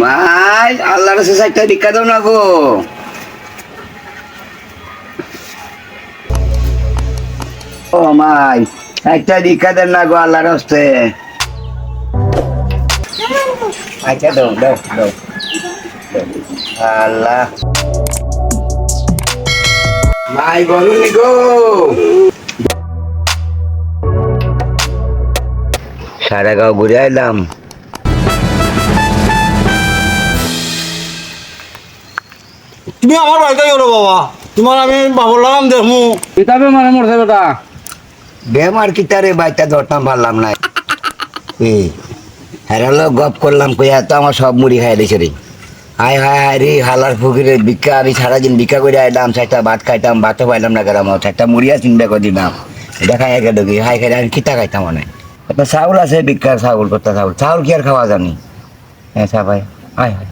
মাই আল্লাহর কাছে চারটা দীক্ষা দাও না গো। ও মাই, একটা দীক্ষা দেন না গো আল্লাহর হস্তে। আচ্ছা দাও দাও দাও। আল্লাহ। মাই বলুন গো। সারা গাঁও ঘুরে আইলাম। তুমি আমার বাড়িতে গেলো বাবা। তোমার আমি বাবুর লাগাম দেখমু। কিতাবে মানে মরছে বেটা? বেমার কি তারে বাইটা ধরতাম পারলাম না এ হেরালো গপ করলাম কইয়া তো আমার সব মুড়ি খাই দিছে রে হায় হায় হায় রে হালার ফুকিরে ভিক্ষা আমি সারাদিন ভিক্ষা করে আইলাম চারটা ভাত খাইতাম ভাতও পাইলাম না গেলাম চারটা মুড়িয়া চিন্তা করে দিলাম। এটা খাই একে ঢুকি হাই খাই আমি কিতা খাইতাম মানে। একটা চাউল আছে ভিক্ষার চাউল কত চাউল। চাউল কি আর খাওয়া জানি? হ্যাঁ সবাই হায় হায়